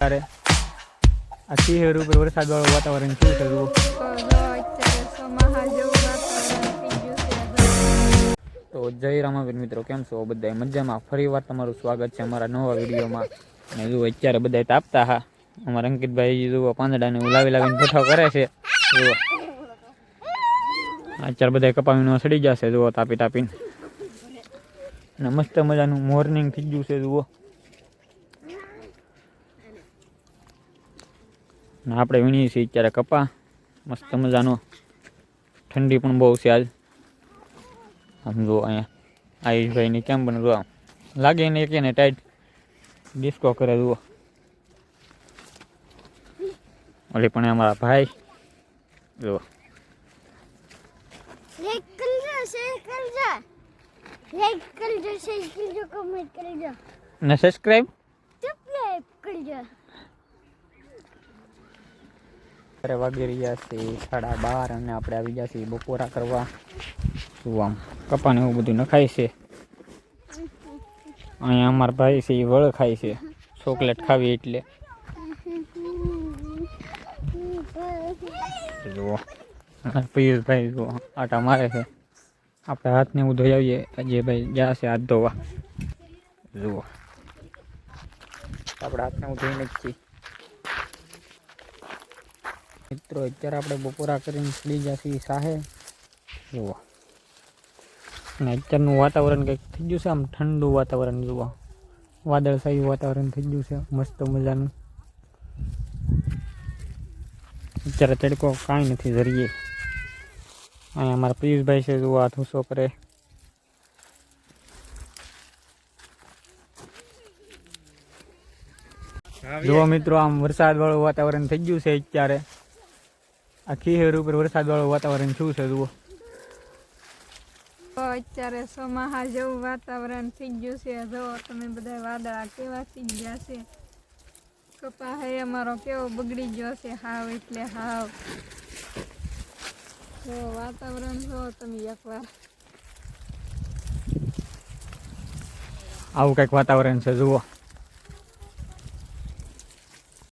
ત્યારે આ શહેર ઉપર વરસાદ વાળું વાતાવરણ શું છે તો? અત્યારે જય રામાવીર મિત્રો, કેમ છો બધા મજામાં? ફરી વાર તમારું સ્વાગત છે અમારા નવા વિડીયોમાં. જુઓ, અત્યારે બધા તાપતા હા. અમારા અંકિતભાઈ જુઓ, પાંદડાને ઉલાવી લાવીને ભઠ્ઠો કરે છે. જુઓ. અત્યારે બધા કપાવીનો સડી જશે, જુઓ, તાપી તાપીને. અને મસ્ત મજાનું મોર્નિંગ થઈ ગયું છે, જુઓ. આપણે વીણીએ છીએ અત્યારે કપા. મસ્ત મજાનો. ઠંડી પણ બહુ છે આજ. આમ જો અહીંયા. આયુષભાઈની કેમ બને જો આમ. લાગે એને કે ને ટાઈટ. ડિસ્કો કરે જુઓ. ઓલી પણ અમારા ભાઈ. જુઓ. ને સબસ્ક્રાઈબ સબસ્ક્રાઇબ કરજો અરે વાગી રહ્યા છે, સાડા બાર અને આપણે આવી ગયા છીએ બપોરા કરવા. આમ કપાને એવું બધું નખાય છે? અહીંયા અમારા ભાઈ છે, એ વળ ખાય છે, ચોકલેટ ખાવી એટલે. જુઓ પિયુષભાઈ જુઓ, આટા મારે છે. આપણે હાથને એવું ધોઈ આવીએ અજય ભાઈ ગયા છે હાથ ધોવા. જુઓ. આપણે હાથને એવું ધોઈને જ છીએ. મિત્રો, અત્યારે આપણે બપોરા કરીને ચડી જશે સાહે. જુઓ. અને અત્યારનું વાતાવરણ કંઈક થઈ ગયું છે આમ ઠંડુ વાતાવરણ, જુઓ. વાદળછાયું વાતાવરણ થઈ ગયું છે, મસ્ત મજાનું. અત્યારે તડકો કાંઈ નથી જરીએ અહીંયા અમારા પિયુષભાઈ છે, જુઓ હાથ ઊંચો કરે. જુઓ મિત્રો, આમ વરસાદ વાળું વાતાવરણ થઈ ગયું છે અત્યારે. આ ખીહેર ઉપર વરસાદ વાળું વાતાવરણ શું છે જુઓ તો અત્યારે ચોમાસા જેવું વાતાવરણ થઈ ગયું છે જો તમે બધા વાદળા કેવા થઈ ગયા છે કપા હે અમારો કેવો બગડી ગયો છે હાવ એટલે હાવ જો વાતાવરણ જો તમે એકવાર આવું કંઈક વાતાવરણ છે જુઓ